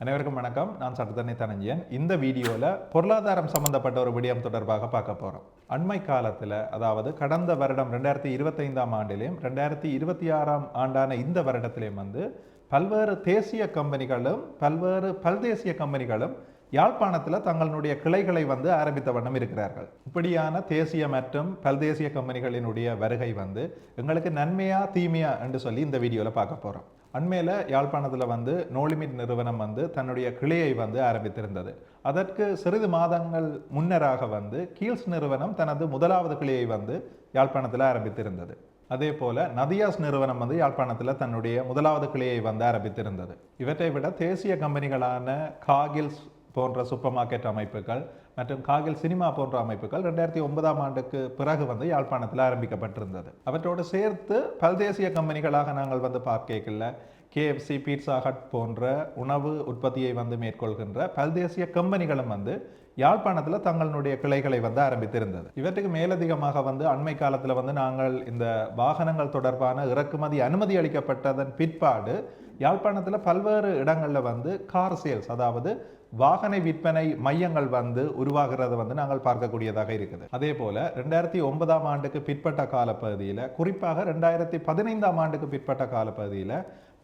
அனைவருக்கும் வணக்கம். நான் சட்டத்தனி தனஞ்சியன் இந்த வீடியோவில் பொருளாதாரம் சம்பந்தப்பட்ட ஒரு விடயம் தொடர்பாக பார்க்க போகிறோம் அண்மை காலத்தில் அதாவது கடந்த வருடம் ரெண்டாயிரத்தி இருபத்தைந்தாம் ஆண்டிலையும் ரெண்டாயிரத்தி இருபத்தி ஆறாம் ஆண்டான இந்த வருடத்திலையும் வந்து பல்வேறு தேசிய கம்பெனிகளும் பல்வேறு பல்தேசிய கம்பெனிகளும் யாழ்ப்பாணத்தில் தங்களுடைய கிளைகளை வந்து ஆரம்பித்த வண்ணம் இருக்கிறார்கள். இப்படியான தேசிய மற்றும் பல்தேசிய கம்பெனிகளினுடைய வருகை வந்து எங்களுக்கு நன்மையா தீமையா என்று சொல்லி இந்த வீடியோவில் பார்க்க போகிறோம் அண்மையில் யாழ்ப்பாணத்தில் வந்து நோலிமிட் நிறுவனம் வந்து தன்னுடைய கிளையை வந்து ஆரம்பித்திருந்தது. அதற்கு சிறிது மாதங்கள் முன்னராக வந்து கீல்ஸ் நிறுவனம் தனது முதலாவது கிளையை வந்து யாழ்ப்பாணத்தில் ஆரம்பித்திருந்தது. அதே போல நதியாஸ் நிறுவனம் வந்து யாழ்ப்பாணத்தில் தன்னுடைய முதலாவது கிளையை வந்து ஆரம்பித்திருந்தது. இவற்றை விட தேசிய கம்பெனிகளான காகில்ஸ் போன்ற சூப்பர் மார்க்கெட் அமைப்புகள் மற்றும் காகில் சினிமா போன்ற அமைப்புகள் ரெண்டாயிரத்தி ஒன்பதாம் ஆண்டுக்கு பிறகு வந்து யாழ்ப்பாணத்தில் ஆரம்பிக்கப்பட்டிருந்தது. அவற்றோடு சேர்த்து பல்தேசிய கம்பெனிகளாக நாங்கள் வந்து பார்க்கல கேஎஃப்சி பீட்சா ஹட் போன்ற உணவு உற்பத்தியை வந்து மேற்கொள்கின்ற பல்தேசிய கம்பெனிகளும் வந்து யாழ்ப்பாணத்தில் தங்களுடைய கிளைகளை வந்து ஆரம்பித்திருந்தது. இவற்றுக்கு மேலதிகமாக வந்து அண்மை காலத்தில் வந்து நாங்கள் இந்த வாகனங்கள் தொடர்பான இறக்குமதி அனுமதி அளிக்கப்பட்டதன் பிற்பாடு யாழ்ப்பாணத்தில் பல்வேறு இடங்களில் வந்து கார் சேல்ஸ் அதாவது வாகன விற்பனை மையங்கள் வந்து உருவாகிறது வந்து நாங்கள் பார்க்கக்கூடியதாக இருக்குது. அதே போல ரெண்டாயிரத்தி ஒன்பதாம் ஆண்டுக்கு பிற்பட்ட காலப்பகுதியில் குறிப்பாக ரெண்டாயிரத்தி பதினைந்தாம் ஆண்டுக்கு பிற்பட்ட காலப்பகுதியில்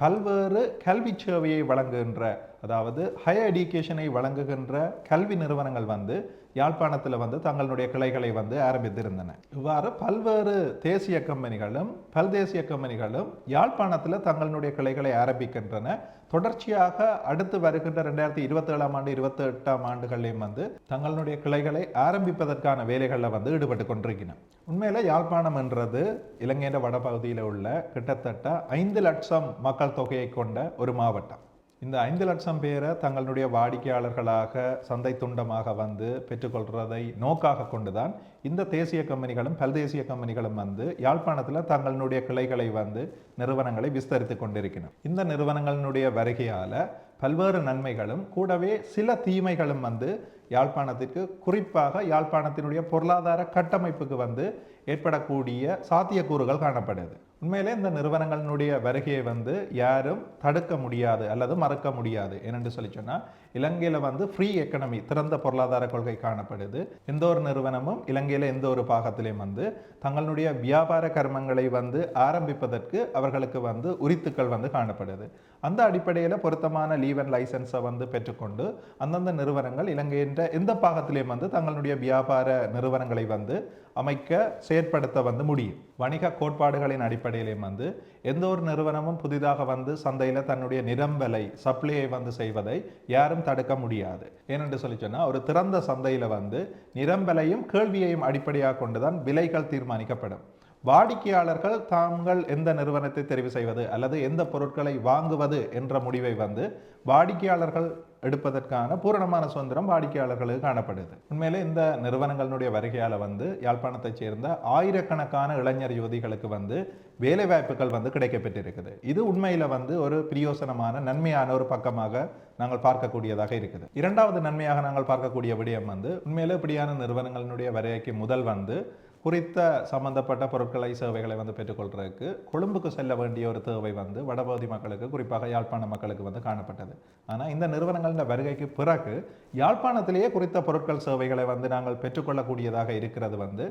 பல்வேறு கல்வி சேவையை வழங்குகின்ற அதாவது ஹையர் எடியூகேஷனை வழங்குகின்ற கல்வி நிறுவனங்கள் வந்து யாழ்ப்பாணத்தில் வந்து தங்களுடைய கிளைகளை வந்து ஆரம்பித்திருந்தன. இவ்வாறு பல்வேறு தேசிய கம்பெனிகளும் பல்தேசிய கம்பெனிகளும் யாழ்ப்பாணத்தில் தங்களுடைய கிளைகளை ஆரம்பிக்கின்றன. தொடர்ச்சியாக அடுத்து வருகின்ற ரெண்டாயிரத்தி இருபத்தி ஏழாம் ஆண்டு இருபத்தி எட்டாம் ஆண்டுகளிலும் வந்து தங்களுடைய கிளைகளை ஆரம்பிப்பதற்கான வேலைகளில் வந்து ஈடுபட்டு கொண்டிருக்கின்றன உண்மையில் யாழ்ப்பாணம் என்றது இலங்கையின் வடபகுதியில் உள்ள கிட்டத்தட்ட ஐந்து லட்சம் மக்கள் தொகையை கொண்ட ஒரு மாவட்டம். இந்த ஐந்து லட்சம் பேரை தங்களுடைய வாடிக்கையாளர்களாக சந்தை துண்டமாக வந்து பெற்றுக்கொள்றதை நோக்காக கொண்டுதான் இந்த தேசிய கம்பெனிகளும் பல்தேசிய கம்பெனிகளும் வந்து யாழ்ப்பாணத்தில் தங்களுடைய கிளைகளை வந்து நிறுவனங்களை விஸ்தரித்து கொண்டிருக்கணும் இந்த நிறுவனங்களினுடைய வருகையால் பல்வேறு நன்மைகளும் கூடவே சில தீமைகளும் வந்து யாழ்ப்பாணத்திற்கு குறிப்பாக யாழ்ப்பாணத்தினுடைய பொருளாதார கட்டமைப்புக்கு வந்து ஏற்படக்கூடிய சாத்தியக்கூறுகள் காணப்படுது. உண்மையிலே இந்த நிறுவனங்களினுடைய வருகையை வந்து யாரும் தடுக்க முடியாது அல்லது மறக்க முடியாது. ஏனென்று சொல்லி சொன்னால் இலங்கையில் வந்து ஃப்ரீ எக்கனமி திறந்த பொருளாதார கொள்கை காணப்படுது. எந்த ஒரு நிறுவனமும் இலங்கையில் எந்த ஒரு பாகத்திலையும் வந்து தங்களுடைய வியாபார கர்மங்களை வந்து ஆரம்பிப்பதற்கு அவர்களுக்கு வந்து உரித்துக்கள் வந்து காணப்படுது. அந்த அடிப்படையில் பொருத்தமான லீவ் அண்ட் லைசன்ஸை வந்து பெற்றுக்கொண்டு அந்தந்த நிறுவனங்கள் இலங்கையின் எந்த பாகத்திலையும் வந்து தங்களுடைய வியாபார நிறுவனங்களை வந்து அமைக்க செயற்படுத்த வந்து முடியும். வணிக கோட்பாடுகளின் அடிப்படையிலையும் வந்து எந்த ஒரு நிறுவனமும் புதிதாக வந்து சந்தையில் தன்னுடைய நிரம்பலை சப்ளையை வந்து செய்வதை யாரும் தடுக்க முடியாது. ஏனென்று சொல்லி சொன்னால் ஒரு திறந்த சந்தையில் வந்து நிரம்பலையும் கேள்வியையும் அடிப்படையாக கொண்டுதான் விலைகள் தீர்மானிக்கப்படும். வாடிக்கையாளர்கள் தாங்கள் எந்த நிறுவனத்தை தெரிவு செய்வது அல்லது எந்த பொருட்களை வாங்குவது என்ற முடிவை வந்து வாடிக்கையாளர்கள் எடுப்பதற்கான பூரணமான சுதந்திரம் வாடிக்கையாளர்களுக்கு காணப்படுது. உண்மையிலே இந்த நிறுவனங்களுடைய வருகையால் வந்து யாழ்ப்பாணத்தைச் சேர்ந்த ஆயிரக்கணக்கான இளைஞர் யுவதிகளுக்கு வந்து வேலைவாய்ப்புகள் வந்து கிடைக்கப்பட்டிருக்குது இது உண்மையில் வந்து ஒரு பிரியோசனமான நன்மையான ஒரு பக்கமாக நாங்கள் பார்க்கக்கூடியதாக இருக்குது. இரண்டாவது நன்மையாக நாங்கள் பார்க்கக்கூடிய விடயம் வந்து உண்மையிலே இப்படியான நிறுவனங்களினுடைய வருகைக்கு முதல் வந்து குறித்த சம்பந்தப்பட்ட பொருட்களை சேவைகளை வந்து பெற்றுக்கொள்றதுக்கு கொழும்புக்கு செல்ல வேண்டிய ஒரு தேவை வந்து வடபகுதி மக்களுக்கு குறிப்பாக யாழ்ப்பாண மக்களுக்கு வந்து காணப்பட்டது. ஆனால் இந்த நிறுவனங்களின் வருகைக்கு பிறகு யாழ்ப்பாணத்திலேயே குறித்த பொருட்கள் சேவைகளை வந்து நாங்கள் பெற்றுக்கொள்ளக்கூடியதாக இருக்கிறது வந்து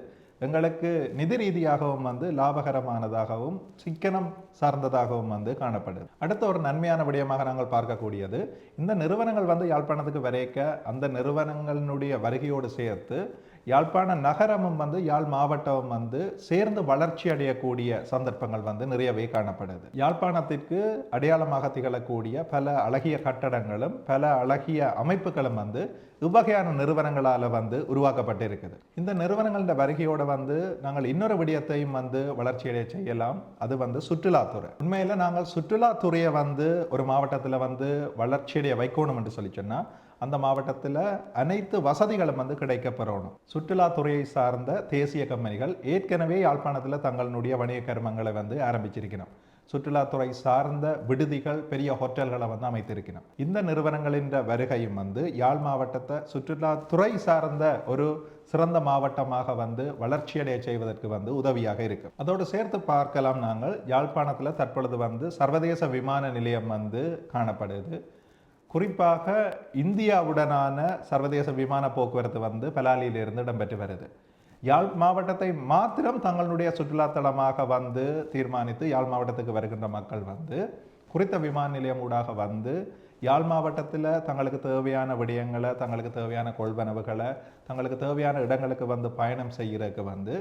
எங்களுக்கு நிதி ரீதியாகவும் வந்து லாபகரமானதாகவும் சிக்கனம் சார்ந்ததாகவும் வந்து காணப்படுது. அடுத்த ஒரு நன்மையான விடயமாக நாங்கள் பார்க்கக்கூடியது இந்த நிறுவனங்கள் வந்து யாழ்ப்பாணத்துக்கு வரைக்க அந்த நிறுவனங்களினுடைய வருகையோடு சேர்த்து யாழ்ப்பாண நகரமும் வந்து யாழ் மாவட்டமும் வந்து சேர்ந்து வளர்ச்சி அடையக்கூடிய சந்தர்ப்பங்கள் வந்து நிறையவே காணப்படுது. யாழ்ப்பாணத்திற்கு அடையாளமாக திகழக்கூடிய பல அழகிய கட்டடங்களும் பல அழகிய அமைப்புகளும் வந்து இவ்வகையான நிறுவனங்களால் வந்து உருவாக்கப்பட்டிருக்குது. இந்த நிறுவனங்களோட வருகையோட வந்து நாங்கள் இன்னொரு விடயத்தையும் வந்து வளர்ச்சியடைய செய்யலாம். அது வந்து சுற்றுலாத்துறை. உண்மையில் நாங்கள் சுற்றுலாத்துறையை வந்து ஒரு மாவட்டத்தில் வந்து வளர்ச்சியடைய வைக்கணும் என்று சொல்லி சொன்னால் அந்த மாவட்டத்தில் அனைத்து வசதிகளும் வந்து கிடைக்கப்பெறணும். சுற்றுலாத்துறையை சார்ந்த தேசிய கம்பெனிகள் ஏற்கனவே யாழ்ப்பாணத்தில் தங்களுடைய வணிக கர்மங்களை வந்து ஆரம்பிச்சிருக்கணும். சுற்றுலாத்துறை சார்ந்த விடுதிகள் பெரிய ஹோட்டல்களை வந்து அமைத்திருக்கணும். இந்த நிறுவனங்களின் வருகையும் வந்து யாழ் மாவட்டத்தை சுற்றுலாத்துறை சார்ந்த ஒரு சிறந்த மாவட்டமாக வந்து வளர்ச்சியடைய செய்வதற்கு வந்து உதவியாக இருக்கும் அதோடு சேர்த்து பார்க்கலாம் நாங்கள் யாழ்ப்பாணத்தில் தற்பொழுது வந்து சர்வதேச விமான நிலையம் வந்து காணப்படுது. குறிப்பாக இந்தியாவுடனான சர்வதேச விமான போக்குவரத்து வந்து பலாலியிலிருந்து இடம்பெற்று வருது. யாழ் மாவட்டத்தை மாத்திரம் தங்களுடைய சுற்றுலாத்தலமாக வந்து தீர்மானித்து யாழ் மாவட்டத்துக்கு வருகின்ற மக்கள் வந்து குறித்த விமான நிலையம் ஊடாக வந்து யாழ் மாவட்டத்தில் தங்களுக்கு தேவையான விடயங்களை தங்களுக்கு தேவையான கொள்வனவுகளை தங்களுக்கு தேவையான இடங்களுக்கு வந்து பயணம் செய்கிறதுக்கு வந்து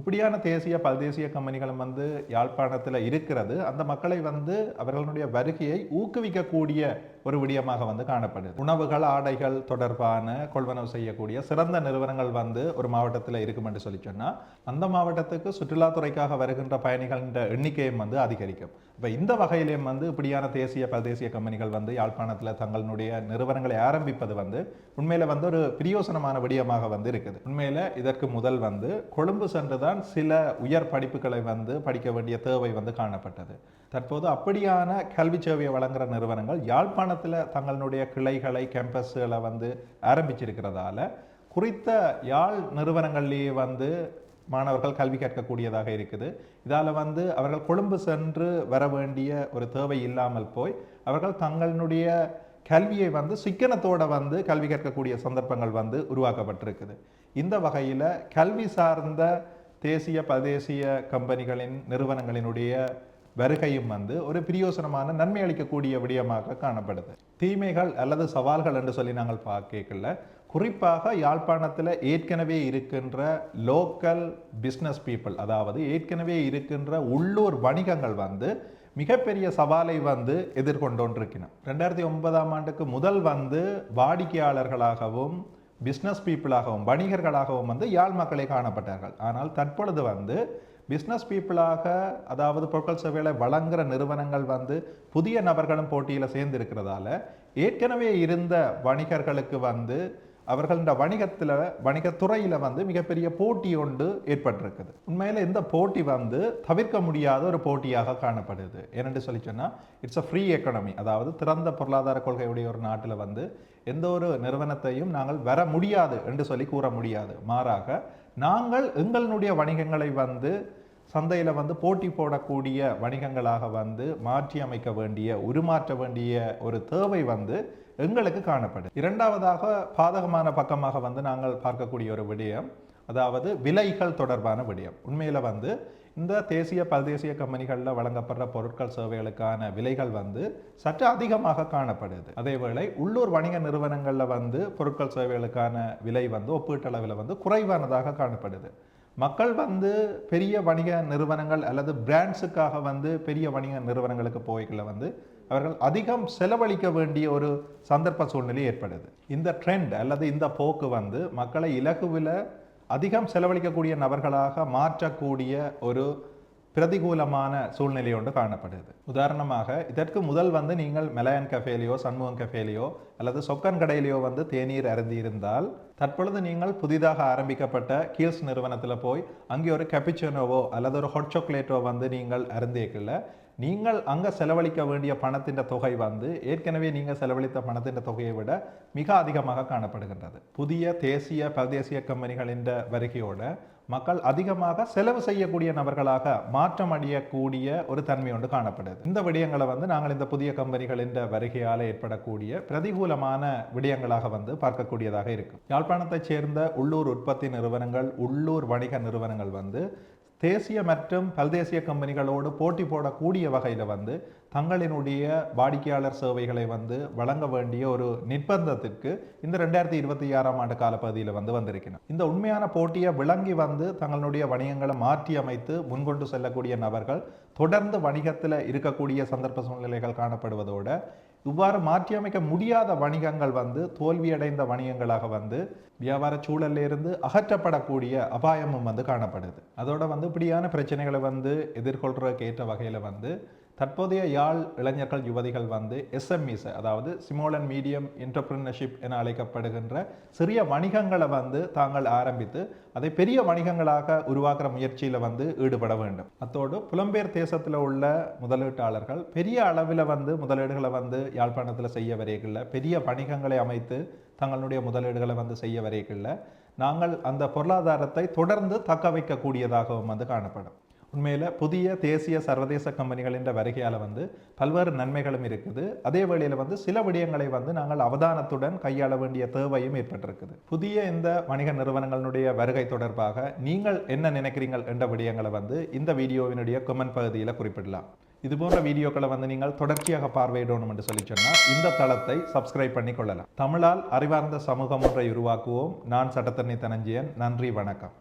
இப்படியான தேசிய பல்தேசிய கம்பெனிகளும் வந்து யாழ்ப்பாணத்தில் இருக்கிறது. அந்த மக்களை வந்து அவர்களுடைய வருகையை ஊக்குவிக்கக்கூடிய ஒரு விடயமாக வந்து காணப்படுது. உணவுகள் ஆடைகள் தொடர்பான கொள்வனவு செய்யக்கூடிய சிறந்த நிறுவனங்கள் வந்து ஒரு மாவட்டத்தில் இருக்கும் என்று சொல்லி சொன்னால் அந்த மாவட்டத்துக்கு சுற்றுலாத்துறைக்காக வருகின்ற பயணிகளின் எண்ணிக்கையும் வந்து அதிகரிக்கும். இப்போ இந்த வகையிலையும் வந்து இப்படியான தேசிய பல்தேசிய கம்பெனிகள் வந்து யாழ்ப்பாணத்தில் தங்களுடைய நிறுவனங்களை ஆரம்பிப்பது வந்து உண்மையில் வந்து ஒரு பிரியோசனமான விடயமாக வந்து இருக்குது. உண்மையில் இதற்கு முதல் வந்து கொழும்பு சென்றுதான் சில உயர் படிப்புகளை வந்து படிக்க வேண்டிய தேவை வந்து காணப்பட்டது. தற்போது அப்படியான கல்வி சேவையை வழங்குற நிறுவனங்கள் யாழ்ப்பாணத்தில் தங்களுடைய கிளைகளை கேம்பஸ்களை வந்து ஆரம்பிச்சிருக்கிறதால குறித்த யாழ் நிறுவனங்கள்லேயே வந்து மாணவர்கள் கல்வி கற்கக்கூடியதாக இருக்குது. இதால் வந்து அவர்கள் கொழும்பு சென்று வர வேண்டிய ஒரு தேவை இல்லாமல் போய் அவர்கள் தங்களுடைய கல்வியை வந்து சிக்கனத்தோடு வந்து கல்வி கற்கக்கூடிய சந்தர்ப்பங்கள் வந்து உருவாக்கப்பட்டிருக்குது. இந்த வகையில் கல்வி சார்ந்த தேசிய பிரதேசிய கம்பெனிகளின் நிறுவனங்களினுடைய வருகையும் வந்து ஒரு பிரியோசனமான நன்மை அளிக்கக்கூடிய விடயமாக காணப்படுது. தீமைகள் அல்லது சவால்கள் என்று சொல்லி நாங்கள் பார்க்கல குறிப்பாக யாழ்ப்பாணத்தில் ஏற்கனவே இருக்கின்ற லோக்கல் பிஸ்னஸ் பீப்புள் அதாவது ஏற்கனவே இருக்கின்ற உள்ளூர் வணிகங்கள் வந்து மிகப்பெரிய சவாலை வந்து எதிர்கொண்டோன்றிருக்கணும் ரெண்டாயிரத்தி ஒன்பதாம் ஆண்டுக்கு முதல் வந்து வாடிக்கையாளர்களாகவும் பிஸ்னஸ் பீப்புளாகவும் வணிகர்களாகவும் வந்து யாழ் மக்களை காணப்பட்டார்கள். ஆனால் தற்பொழுது வந்து பிஸ்னஸ் பீப்புளாக அதாவது பொருட்கள் சேவைகளை வழங்குகிற நிறுவனங்கள் வந்து புதிய நபர்களும் போட்டியில் சேர்ந்து இருக்கிறதால ஏற்கனவே இருந்த வணிகர்களுக்கு வந்து அவர்கள வணிகத்தில் வணிகத்துறையில் வந்து மிகப்பெரிய போட்டி ஒன்று ஏற்பட்டிருக்குது. உண்மையில் இந்த போட்டி வந்து தவிர்க்க முடியாத ஒரு போட்டியாக காணப்படுது. என்னென்று சொல்லி சொன்னால் இட்ஸ் அ ஃப்ரீ எக்கனமி அதாவது திறந்த பொருளாதார கொள்கையுடைய ஒரு நாட்டில் வந்து எந்த ஒரு நிறுவனத்தையும் நாங்கள் வர முடியாது என்று சொல்லி கூற முடியாது. மாறாக நாங்கள் எங்களுடைய வணிகங்களை வந்து சந்தையில் வந்து போட்டி போடக்கூடிய வணிகங்களாக வந்து மாற்றி அமைக்க வேண்டிய உருமாற்ற வேண்டிய ஒரு தேவை வந்து எங்களுக்கு காணப்படும் இரண்டாவதாக பாதகமான பக்கமாக வந்து நாங்கள் பார்க்கக்கூடிய ஒரு விடயம் அதாவது விலைகள் தொடர்பான விடயம். உண்மையில் வந்து இந்த தேசிய பல்தேசிய கம்பெனிகளில் வழங்கப்படுற பொருட்கள் சேவைகளுக்கான விலைகள் வந்து சற்று அதிகமாக காணப்படுது. அதேவேளை உள்ளூர் வணிக நிறுவனங்களில் வந்து பொருட்கள் சேவைகளுக்கான விலை வந்து ஒப்பீட்டளவில் வந்து குறைவானதாக காணப்படுது. மக்கள் வந்து பெரிய வணிக நிறுவனங்கள் அல்லது பிராண்ட்ஸுக்காக வந்து பெரிய வணிக நிறுவனங்களுக்கு போய்களை வந்து அவர்கள் அதிகம் செலவழிக்க வேண்டிய ஒரு சந்தர்ப்ப சூழ்நிலை ஏற்படுது. இந்த ட்ரெண்ட் அல்லது இந்த போக்கு வந்து மக்களை இலகுவில் அதிகம் செலவழிக்கக்கூடிய நபர்களாக மாற்றக்கூடிய ஒரு பிரதிகூலமான சூழ்நிலை ஒன்று காணப்படுது. உதாரணமாக இதற்கு முதல் வந்து நீங்கள் மெலயன் கஃபேலையோ சண்முகம் கஃபேலையோ அல்லது சொக்கன் கடையிலையோ வந்து தேநீர் அருந்தியிருந்தால் தற்பொழுது நீங்கள் புதிதாக ஆரம்பிக்கப்பட்ட கீல்ஸ் நிறுவனத்தில் போய் அங்கே ஒரு கெப்பிச்சனோவோ அல்லது ஒரு ஹாட் சாக்லேட்டோ வந்து நீங்கள் அருந்தியக்கில்ல நீங்கள் அங்கே செலவழிக்க வேண்டிய பணத்தின் தொகை வந்து ஏற்கனவே நீங்கள் செலவழித்த பணத்தின் தொகையை விட மிக அதிகமாக காணப்படுகின்றது. புதிய தேசிய பிரதேசிய கம்பெனிகளின் வருகையோட மக்கள் அதிகமாக செலவு செய்யக்கூடிய நபர்களாக மாற்றம் அடையக்கூடிய ஒரு தன்மை ஒன்று காணப்படுது. இந்த விடயங்களை வந்து நாங்கள் இந்த புதிய கம்பெனிகளின் வருகையால் ஏற்படக்கூடிய பிரதிகூலமான விடயங்களாக வந்து பார்க்கக்கூடியதாக இருக்கும் யாழ்ப்பாணத்தைச் சேர்ந்த உள்ளூர் உற்பத்தி நிறுவனங்கள் உள்ளூர் வணிக நிறுவனங்கள் வந்து தேசிய மற்றும் பல்தேசிய கம்பெனிகளோடு போட்டி போடக்கூடிய வகையில் வந்து தங்களினுடைய வாடிக்கையாளர் சேவைகளை வந்து வழங்க வேண்டிய ஒரு நிர்பந்தத்திற்கு இந்த ரெண்டாயிரத்தி இருபத்தி ஆறாம் ஆண்டு காலப்பகுதியில் வந்து வந்திருக்கணும் இந்த உண்மையான போட்டியை விளங்கி வந்து தங்களுடைய வணிகங்களை மாற்றி அமைத்து முன்கொண்டு செல்லக்கூடிய நபர்கள் தொடர்ந்து வணிகத்தில் இருக்கக்கூடிய சந்தர்ப்ப சூழ்நிலைகள் காணப்படுவதோடு இவ்வாறு மாற்றியமைக்க முடியாத வணிகங்கள் வந்து தோல்வியடைந்த வணிகங்களாக வந்து வியாபார சூழல்ல இருந்து அகற்றப்படக்கூடிய அபாயமும் வந்து காணப்படுது. அதோட வந்து இப்படியான பிரச்சனைகளை வந்து எதிர்கொள்றதுக்கு ஏற்ற வகையில் வந்து தற்போதைய யாழ் இளைஞர்கள் யுவதிகள் வந்து எஸ்எம்இஸ் அதாவது ஸ்மால் அண்ட் மீடியம் என்டர்பிரினர்ஷிப் என அழைக்கப்படுகின்ற சிறிய வணிகங்களை வந்து தாங்கள் ஆரம்பித்து அதை பெரிய வணிகங்களாக உருவாக்குற முயற்சியில் வந்து ஈடுபட வேண்டும். அத்தோடு புலம்பெயர் தேசத்தில் உள்ள முதலீட்டாளர்கள் பெரிய அளவில் வந்து முதலீடுகளை வந்து யாழ்ப்பாணத்தில் செய்ய வரைகளில் பெரிய வணிகங்களை அமைத்து தங்களுடைய முதலீடுகளை வந்து செய்ய வரைகளில் நாங்கள் அந்த பொருளாதாரத்தை தொடர்ந்து தக்க வைக்கக்கூடியதாகவும் வந்து காணப்படும். உண்மையில் புதிய தேசிய சர்வதேச கம்பெனிகளின் வருகையால் வந்து பல்வேறு நன்மைகளும் இருக்குது. அதே வேளையில் வந்து சில விடயங்களை வந்து நாங்கள் அவதானத்துடன் கையாள வேண்டிய தேவையும் ஏற்பட்டிருக்குது. புதிய இந்த வணிக நிறுவனங்களுடைய வருகை தொடர்பாக நீங்கள் என்ன நினைக்கிறீங்கள் என்ற விடயங்களை வந்து இந்த வீடியோவினுடைய கமெண்ட் பகுதியில் குறிப்பிடலாம். இது போன்ற வீடியோக்களை வந்து நீங்கள் தொடர்ச்சியாக பார்வையிடணும் என்று சொல்லி சொன்னால் இந்த தளத்தை சப்ஸ்கிரைப் பண்ணி கொள்ளலாம். தமிழால் அறிவார்ந்த சமூகம் ஒன்றை உருவாக்குவோம். நான் சட்டத்தண்ணி தனஞ்சியன். நன்றி வணக்கம்.